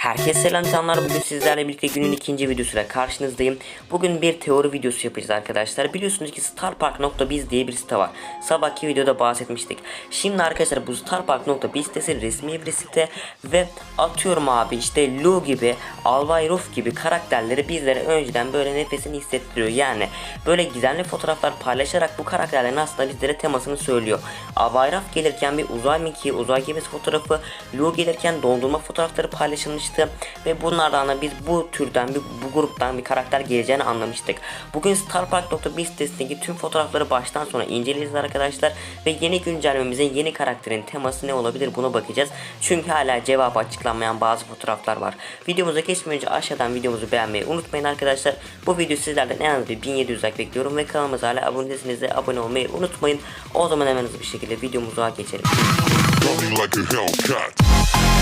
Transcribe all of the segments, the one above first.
Herkese selam canlar. Bugün sizlerle birlikte günün ikinci videosuyla karşınızdayım. Bugün bir teori videosu yapacağız arkadaşlar. Biliyorsunuz ki starpark.biz diye bir site var. Sabahki videoda bahsetmiştik. Şimdi arkadaşlar bu starpark.biz sitesi resmi bir site ve atıyorum abi işte Lu gibi, Albay gibi karakterleri bizlere önceden böyle nefesini hissettiriyor. Yani böyle gizemli fotoğraflar paylaşarak bu karakterlerin aslında bizlere temasını söylüyor. Albay gelirken bir uzay mekiği, uzay gemisi fotoğrafı, Lu gelirken dondurma fotoğrafları paylaşılmıştı ve bunlardan da biz bu türden bir bu gruptan bir karakter geleceğini anlamıştık. Bugün starpark.biz sitesindeki tüm fotoğrafları baştan sona inceleyeceğiz arkadaşlar ve yeni güncellememizin yeni karakterin teması ne olabilir buna bakacağız. Çünkü hala cevap açıklanmayan bazı fotoğraflar var. Videomuza geçmeden önce aşağıdan videomuzu beğenmeyi unutmayın arkadaşlar. Bu video sizlerden en az bir 1700 like bekliyorum ve kanalımıza hala abone değilseniz de abone olmayı unutmayın. O zaman hemen hızlı bir şekilde videomuza geçelim.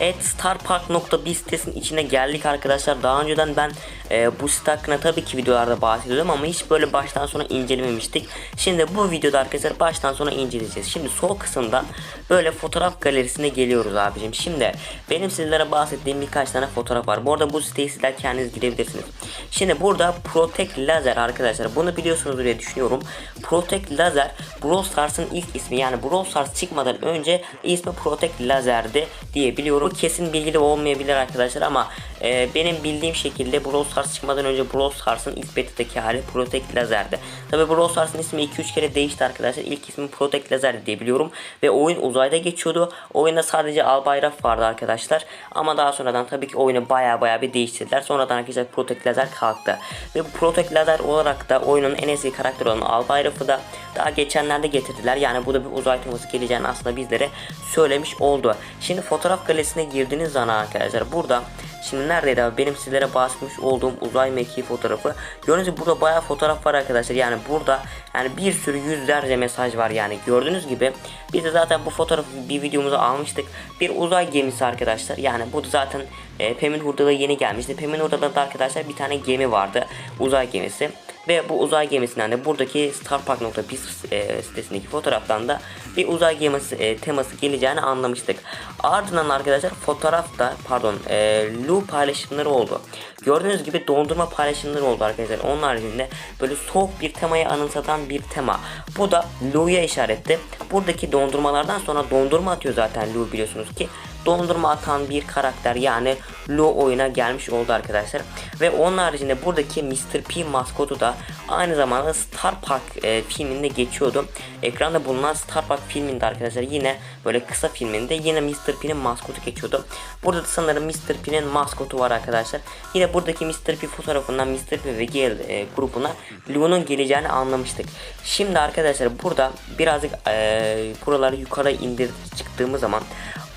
Running like a Hellcat. Evet starpark.biz sitesinin içine geldik arkadaşlar. Daha önceden ben e, bu site hakkında tabii ki videolarda bahsediyordum ama hiç böyle baştan sona incelememiştik. Şimdi bu videoda arkadaşlar baştan sona inceleyeceğiz. Şimdi sol kısımda böyle fotoğraf galerisine geliyoruz abicim. Şimdi benim sizlere bahsettiğim birkaç tane fotoğraf var. Bu arada bu siteyi sizler kendiniz girebilirsiniz. Şimdi burada Protect Laser arkadaşlar. Bunu biliyorsunuz diye düşünüyorum. Protect Laser Brawl Stars'ın ilk ismi yani Brawl Stars çıkmadan önce ismi Protect Laser'di diye biliyorum. Bu kesin bilgili olmayabilir arkadaşlar ama e, benim bildiğim şekilde Brawl Stars çıkmadan önce Brawl Stars'ın ilk beta'daki hali Protect Laser'di. Tabi Brawl Stars'ın ismi 2-3 kere değişti arkadaşlar. İlk ismi Protect Laser'di diye biliyorum ve oyun uzayda geçiyordu. Oyunda sadece Albayraf vardı arkadaşlar ama daha sonradan tabii ki oyunu baya baya bir değiştirdiler. Sonradan arkadaşlar Protect Laser kalktı. Ve bu Protect Laser olarak da oyunun en eski karakteri olan Albayraf'ı da daha geçenlerde getirdiler. Yani bu da bir uzay teması geleceğini aslında bizlere söylemiş oldu. Şimdi fotoğraf galesine girdiğiniz zaman arkadaşlar burada Şimdi neredeydi abi benim sizlere bahsetmiş olduğum uzay mekiği fotoğrafı. Gördüğünüz gibi burada bayağı fotoğraf var arkadaşlar. Yani burada yani bir sürü yüzlerce mesaj var yani. Gördüğünüz gibi biz de zaten bu fotoğrafı bir videomuza almıştık. Bir uzay gemisi arkadaşlar. Yani bu da zaten e, Pem'in hurdalığı yeni gelmişti. Pem'in hurdalığında arkadaşlar bir tane gemi vardı. Uzay gemisi. Ve bu uzay gemisinden de buradaki starpark.biz e, sitesindeki fotoğraftan da bir uzay gemisi e, teması geleceğini anlamıştık. Ardından arkadaşlar fotoğrafta pardon e, Lu paylaşımları oldu. Gördüğünüz gibi dondurma paylaşımları oldu arkadaşlar. Onun haricinde böyle soğuk bir temayı anımsatan bir tema. Bu da Lu'ya işaretti. Buradaki dondurmalardan sonra dondurma atıyor zaten Lu biliyorsunuz ki dondurma atan bir karakter yani Lu oyuna gelmiş oldu arkadaşlar. Ve onun haricinde buradaki Mr. P maskotu da aynı zamanda Star Park e, filminde geçiyordu. Ekranda bulunan Star Park filminde arkadaşlar yine böyle kısa filminde yine Mr. P'nin maskotu geçiyordu. Burada da sanırım Mr. P'nin maskotu var arkadaşlar. Yine buradaki Mr. P fotoğrafından Mr. P ve Gale e, grubuna Lu'nun geleceğini anlamıştık. Şimdi arkadaşlar burada birazcık e, buraları yukarı indir çıktığımız zaman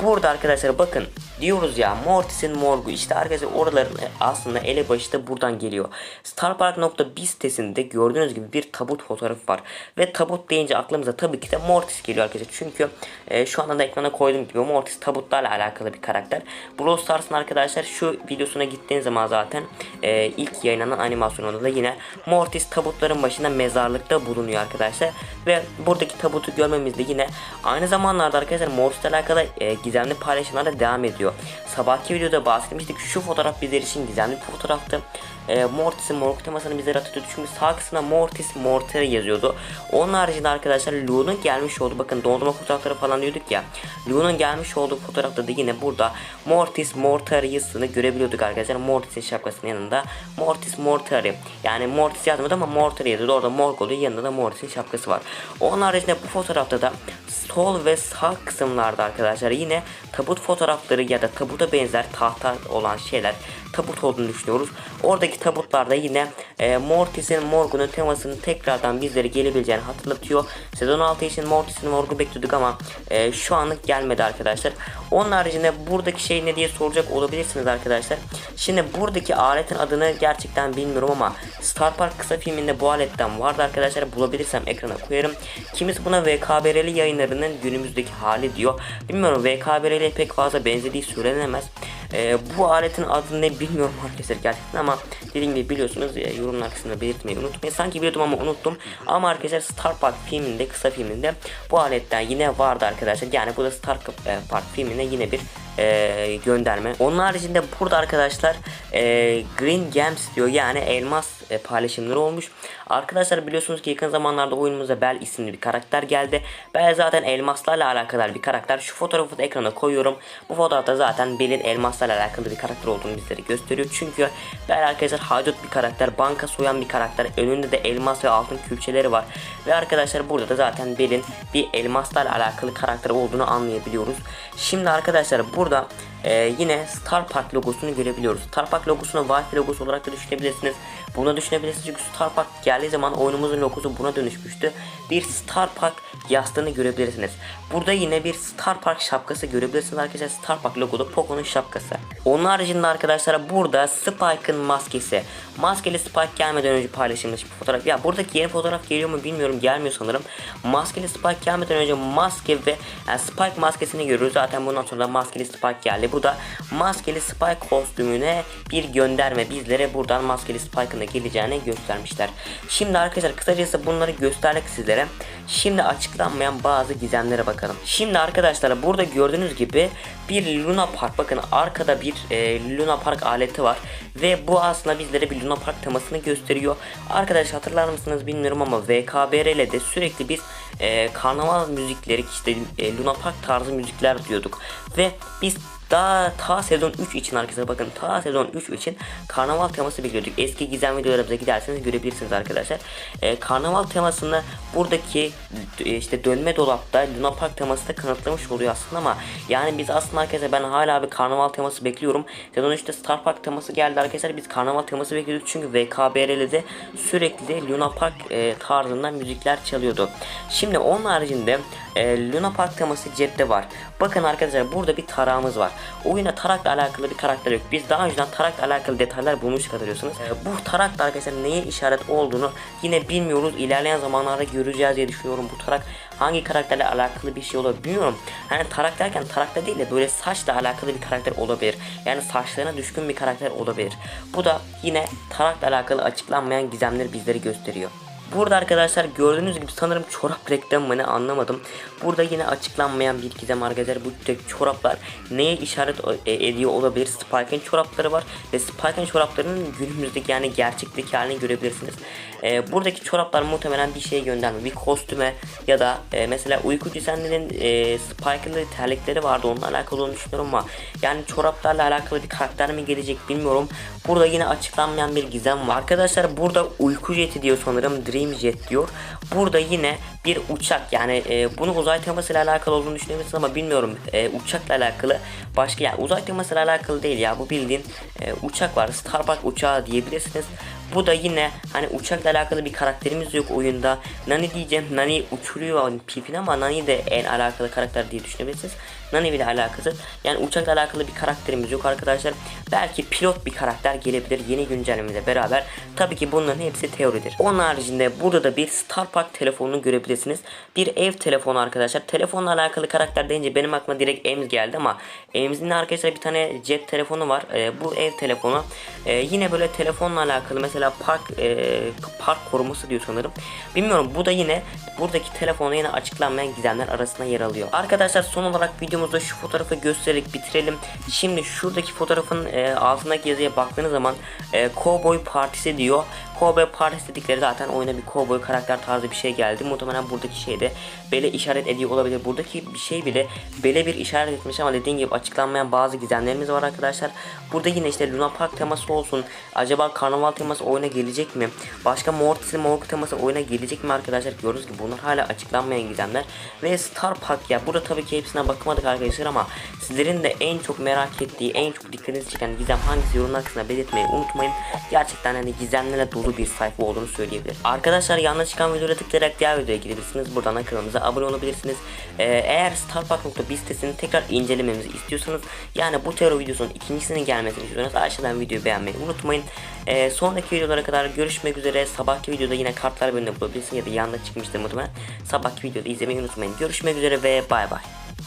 Burada arkadaşlar bakın diyoruz ya Mortis'in morgu işte arkadaşlar oraların aslında elebaşı da buradan geliyor. Starpark.biz sitesinde gördüğünüz gibi bir tabut fotoğrafı var. Ve tabut deyince aklımıza tabii ki de Mortis geliyor arkadaşlar. Çünkü e, şu anda da ekrana koyduğum gibi Mortis tabutlarla alakalı bir karakter. Brawl Stars'ın arkadaşlar şu videosuna gittiğiniz zaman zaten e, ilk yayınlanan animasyonunda da yine Mortis tabutların başında mezarlıkta bulunuyor arkadaşlar. Ve buradaki tabutu görmemiz de yine aynı zamanlarda arkadaşlar Mortis'le alakalı e, gizemli paylaşımlar da devam ediyor. Sabahki videoda bahsetmiştik. Şu fotoğraf bizler için gizemli bir fotoğraftı. E, Mortis'in morg temasını bizlere hatırlıyordu. Çünkü sağ kısmına Mortis Mortar yazıyordu. Onun haricinde arkadaşlar Lu'nun gelmiş olduğu bakın dondurma fotoğrafları falan diyorduk ya. Lu'nun gelmiş olduğu fotoğrafta da yine burada Mortis Mortar yazısını görebiliyorduk arkadaşlar. Mortis'in şapkasının yanında Mortis Mortari yani Mortis yazmadı ama Mortar yazıyordu. Orada morg oluyor. Yanında da Mortis'in şapkası var. Onun haricinde bu fotoğrafta da sol ve sağ kısımlarda arkadaşlar yine tabut fotoğrafları ya da tabuta benzer tahta olan şeyler tabut olduğunu düşünüyoruz. Oradaki tabutlarda yine e, Mortis'in morgunun temasının tekrardan bizlere gelebileceğini hatırlatıyor. Sezon 6 için Mortis'in morgu bekliyorduk ama e, şu anlık gelmedi arkadaşlar. Onun haricinde buradaki şey ne diye soracak olabilirsiniz arkadaşlar. Şimdi buradaki aletin adını gerçekten bilmiyorum ama Star Park kısa filminde bu aletten vardı arkadaşlar. Bulabilirsem ekrana koyarım. Kimisi buna VKBR'li yayınlarının günümüzdeki hali diyor. Bilmiyorum VKBR'li pek fazla benzediği söylenemez. E, bu aletin adını ne bilmiyorum arkadaşlar gerçekten ama dediğim gibi biliyorsunuz e, yorumlar kısmında belirtmeyi unutmayın. Sanki biliyordum ama unuttum. Ama arkadaşlar Star Park filminde kısa filminde bu aletten yine vardı arkadaşlar. Yani bu da Star e, Park filmine yine bir e, gönderme. Onun haricinde burada arkadaşlar e, Green Gems diyor yani elmas e, paylaşımları olmuş. Arkadaşlar biliyorsunuz ki yakın zamanlarda oyunumuza Bell isimli bir karakter geldi. Bell zaten elmaslarla alakalı bir karakter. Şu fotoğrafı da ekrana koyuyorum. Bu fotoğrafta zaten Bell'in elmaslarla alakalı bir karakter olduğunu bizlere gösteriyor. Çünkü Bell arkadaşlar haydut bir karakter, banka soyan bir karakter. Önünde de elmas ve altın külçeleri var. Ve arkadaşlar burada da zaten Bell'in bir elmaslarla alakalı karakter olduğunu anlayabiliyoruz. Şimdi arkadaşlar burada ee, yine Star Park logosunu görebiliyoruz. Star Park logosunu Wi-Fi logosu olarak da düşünebilirsiniz. Buna düşünebilirsiniz çünkü Star Park geldiği zaman oyunumuzun logosu buna dönüşmüştü. Bir Star Park yastığını görebilirsiniz. Burada yine bir Star Park şapkası görebilirsiniz arkadaşlar. Star Park logolu Poco'nun şapkası. Onun haricinde arkadaşlar burada Spike'ın maskesi. Maskeli Spike gelmeden önce paylaşılmış bir fotoğraf. Ya buradaki yeni fotoğraf geliyor mu bilmiyorum gelmiyor sanırım. Maskeli Spike gelmeden önce maske ve yani Spike maskesini görüyoruz. Zaten bundan sonra da maskeli Spike geldi. Bu da maskeli Spike kostümüne bir gönderme. Bizlere buradan maskeli Spike'ın da geleceğini göstermişler. Şimdi arkadaşlar kısacası bunları gösterdik sizlere. Şimdi açıklanmayan bazı gizemlere bakalım. Şimdi arkadaşlar burada gördüğünüz gibi bir Luna Park bakın arkada bir e, Luna Park aleti var ve bu aslında bizlere bir Luna Park temasını gösteriyor. Arkadaş hatırlar mısınız bilmiyorum ama VKBR'le sürekli biz e, karnaval müzikleri işte e, Luna Park tarzı müzikler diyorduk ve biz daha ta sezon 3 için arkadaşlar bakın ta sezon 3 için karnaval teması bekliyorduk. Eski gizem videolarımıza giderseniz görebilirsiniz arkadaşlar. Ee, karnaval temasını buradaki e, işte dönme dolapta Luna Park teması da kanıtlamış oluyor aslında ama yani biz aslında arkadaşlar ben hala bir karnaval teması bekliyorum. Sezon 3'te Star Park teması geldi arkadaşlar biz karnaval teması bekliyorduk çünkü VKBR'de sürekli Luna Park e, tarzında müzikler çalıyordu. Şimdi onun haricinde e, Luna Park teması cepte var. Bakın arkadaşlar burada bir tarağımız var. Oyuna tarakla alakalı bir karakter yok. Biz daha önceden tarakla alakalı detaylar bulmuş hatırlıyorsunuz. E, bu tarak da arkadaşlar neye işaret olduğunu yine bilmiyoruz. İlerleyen zamanlarda göreceğiz diye düşünüyorum. Bu tarak hangi karakterle alakalı bir şey olabilir bilmiyorum. Hani tarak derken tarakta değil de böyle saçla alakalı bir karakter olabilir. Yani saçlarına düşkün bir karakter olabilir. Bu da yine tarakla alakalı açıklanmayan gizemleri bizlere gösteriyor. Burada arkadaşlar gördüğünüz gibi sanırım çorap reklamı mı ne anlamadım. Burada yine açıklanmayan bir gizem arkadaşlar. Bu çoraplar neye işaret e, ediyor olabilir? Spike'ın çorapları var ve Spike'ın çoraplarının günümüzdeki yani gerçekteki halini görebilirsiniz. E, buradaki çoraplar muhtemelen bir şeye gönderme, bir kostüme ya da e, mesela uyku düzenlinin e, Spike'ın terlikleri vardı onunla alakalı düşünüyorum ama yani çoraplarla alakalı bir karakter mi gelecek bilmiyorum. Burada yine açıklanmayan bir gizem var. Arkadaşlar burada uyku jeti diyor sanırım. Jet diyor. Burada yine bir uçak yani e, bunu uzay temasıyla alakalı olduğunu düşünebilirsiniz ama bilmiyorum e, uçakla alakalı başka yani uzay temasıyla alakalı değil ya bu bildiğin e, uçak var Starbucks uçağı diyebilirsiniz. Bu da yine hani uçakla alakalı bir karakterimiz yok oyunda. Nani diyeceğim. Nani uçuruyor pipin ama Nani de en alakalı karakter diye düşünebilirsiniz. Nani bile alakası. Yani uçakla alakalı bir karakterimiz yok arkadaşlar. Belki pilot bir karakter gelebilir yeni güncellemeyle beraber. Tabii ki bunların hepsi teoridir. Onun haricinde burada da bir Star Park telefonunu görebilirsiniz. Bir ev telefonu arkadaşlar. Telefonla alakalı karakter deyince benim aklıma direkt Ems geldi ama Ems'in arkadaşlar bir tane cep telefonu var. Ee, bu ev telefonu e, yine böyle telefonla alakalı mesela park e, park koruması diyor sanırım. Bilmiyorum bu da yine buradaki telefonu yine açıklanmayan gizemler arasında yer alıyor. Arkadaşlar son olarak videomuzda şu fotoğrafı göstererek bitirelim. Şimdi şuradaki fotoğrafın e, altındaki yazıya baktığınız zaman e, Cowboy Partisi diyor. Cowboy Partisi dedikleri zaten oyuna bir cowboy karakter tarzı bir şey geldi. Muhtemelen buradaki şey de Bele işaret ediyor olabilir. Buradaki bir şey bile Bele bir işaret etmiş ama dediğim gibi açıklanmayan bazı gizemlerimiz var arkadaşlar. Burada yine işte Luna Park teması olsun. Acaba karnaval teması oyuna gelecek mi? Başka Mortis'in Morg teması oyuna gelecek mi arkadaşlar? Görüyoruz ki bunlar hala açıklanmayan gizemler. Ve Star Park ya burada tabii ki hepsine bakmadık arkadaşlar ama sizlerin de en çok merak ettiği, en çok dikkatinizi çeken gizem hangisi yorumlar kısmına belirtmeyi unutmayın. Gerçekten hani gizemlerle dolu bir sayfa olduğunu söyleyebilirim. Arkadaşlar yanlış çıkan videoya tıklayarak diğer videoya gidebilirsiniz. Buradan da kanalımıza abone olabilirsiniz. Ee, eğer StarPark.biz sitesini tekrar incelememizi istiyorsanız yani bu terör videosunun ikincisinin gelmesini istiyorsanız aşağıdan videoyu beğenmeyi unutmayın. Ee, sonraki videolara kadar görüşmek üzere. Sabahki videoda yine kartlar bölümünde bulabilirsiniz ya da yanında çıkmıştır muhtemelen. Sabahki videoda izlemeyi unutmayın. Görüşmek üzere ve bay bay.